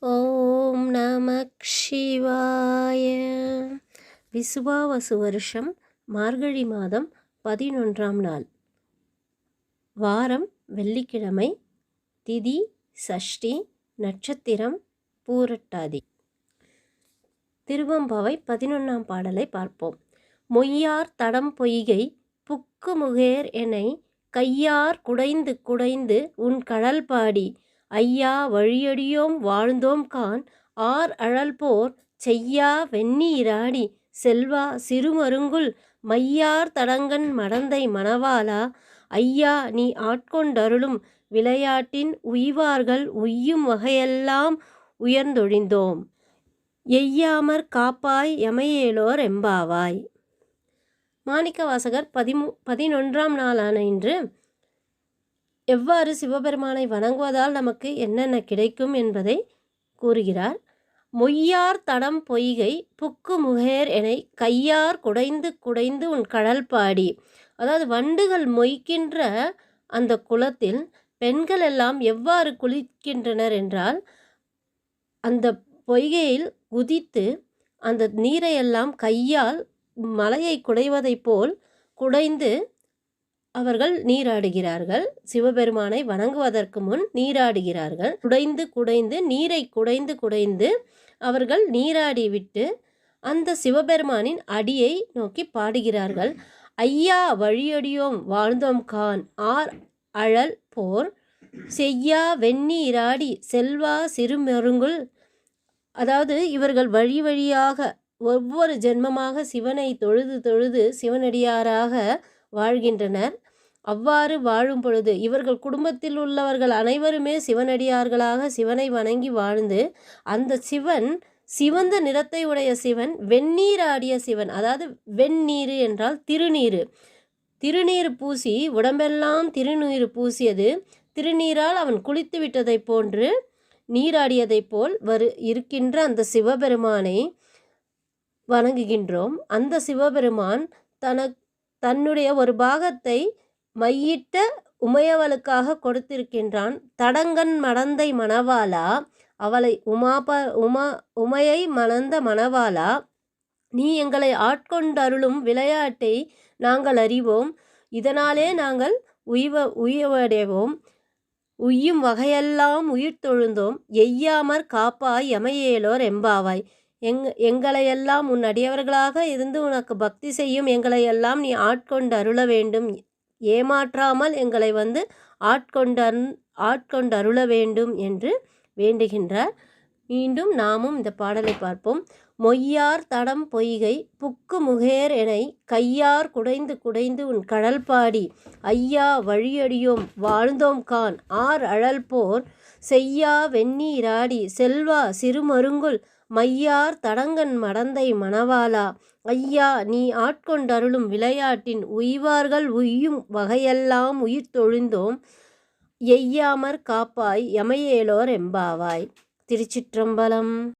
ஓம் நம சிவாய. விசுவாவசு வருஷம் மார்கழி மாதம் பதினொன்றாம் நாள். வாரம் வெள்ளிக்கிழமை திதி சஷ்டி நட்சத்திரம் பூரட்டாதி. திருவம்பாவை பதினொன்றாம் பாடலை பார்ப்போம். மொய்யார் தடம் பொய்கை புக்கு முகேர் எனை கையார் குடைந்து குடைந்து உன் கடல் பாடி. ஐயா வழியடியோம் வாழ்ந்தோம் கான். ஆர் அழல் போர் செய்யா வெந்நீராடி. செல்வா சிறுமருங்குல் மையார் தடங்கன் மடந்தை மணவாளா. ஐயா நீ ஆட்கொண்டருளும் விளையாட்டின் உய்வார்கள் உய்யும் வகையெல்லாம் உயர்ந்தொழிந்தோம். எய்யாமற் காப்பாய் எமையேலோர் எம்பாவாய். மாணிக்க வாசகர் பதிமூ பதினொன்றாம் நாளான இன்று எவ்வாறு சிவபெருமானை வணங்குவதால் நமக்கு என்னென்ன கிடைக்கும் என்பதை கூறுகிறார். மொய்யார் தடம் பொய்கை புக்கு முகேர் என கையார் குடைந்து குடைந்து உன் கடல் பாடி அதாவது வண்டுகள் மொய்க்கின்ற அந்த குளத்தில் பெண்கள் எல்லாம் எவ்வாறு குளிக்கின்றனர் என்றால் அந்த பொய்கையில் குதித்து அந்த நீரையெல்லாம் கையால் மலையை குடைவதைப் போல் குடைந்து அவர்கள் நீராடுகிறார்கள். சிவபெருமானை வணங்குவதற்கு முன் நீராடுகிறார்கள். குடைந்து குடைந்து நீரை குடைந்து குடைந்து அவர்கள் நீராடி விட்டு அந்த சிவபெருமானின் அடியை நோக்கி பாடுகிறார்கள். ஐயா வழியடியோம் வாழ்ந்தோம் கான். ஆர் அழல் போர். செய்யா வெந்நீராடி செல்வா சிறுமெருங்குள். அதாவது இவர்கள் வழி வழியாக ஒவ்வொரு ஜென்மமாக சிவனை தொழுது தொழுது சிவனடியாராக வாழ்கின்றனர். அவ்வாறு வாழும் பொழுது இவர்கள் குடும்பத்தில் உள்ளவர்கள் அனைவருமே சிவனடியார்களாக சிவனை வணங்கி வாழ்ந்து அந்த சிவன் சிவந்த நிறத்தை உடைய சிவன் வெந்நீர் ஆடிய சிவன் அதாவது வெந்நீர் என்றால் திருநீர். திருநீர் பூசி உடம்பெல்லாம் திருநீர் பூசியது. திருநீரால் அவன் குளித்து விட்டதைப் போன்று நீராடியதைப் போல் வரு இருக்கின்ற அந்த சிவபெருமானை வணங்குகின்றோம். அந்த சிவபெருமான் தனக்கு தன்னுடைய ஒரு பாகத்தை மையிட்ட உமையவளுக்காக கொடுத்திருக்கின்றான். தடங்கன் மடந்தை மணவாளா? அவளை உமாப உமா உமையை மணந்த மணவாளா? நீ எங்களை ஆட்கொண்டருளும் விளையாட்டை நாங்கள் அறிவோம். இதனாலே நாங்கள் உய்வ உயவடைவோம் உய்யும் வகையெல்லாம் உயிர் தொழுந்தோம் எய்யாமற் காப்பாய் எமையேலோர் எம்பாவாய். எங் எங்களையெல்லாம் உன் அடியவர்களாக இருந்து உனக்கு பக்தி செய்யும் எங்களையெல்லாம் நீ ஆட்கொண்டு அருள வேண்டும் ஏமாற்றாமல் எங்களை வந்து ஆட்கொண்டு அருள வேண்டும் என்று வேண்டுகின்றார். மீண்டும் நாமும் இந்த பாடலை பார்ப்போம். மொய்யார் தடம் பொய்கை புக்கு முகேர் எனை கையார் குடைந்து குடைந்து உன் கடல் பாடி ஐயா வழியடியோம் வாழ்ந்தோம் கான் ஆர் அழல் போர் செய்யா வெந்நீராடி செல்வா சிறுமருங்குல் மையார் தடங்கன் மடந்தை மணவாளா. ஐயா நீ ஆட்கொண்டருளும் விளையாட்டின் உய்வார்கள் உய்யும் வகையெல்லாம் உயிர் தொழுந்தோம். எய்யாமற் காப்பாய் எமையேலோர் எம்பாவாய். திருச்சிற்றம்பலம்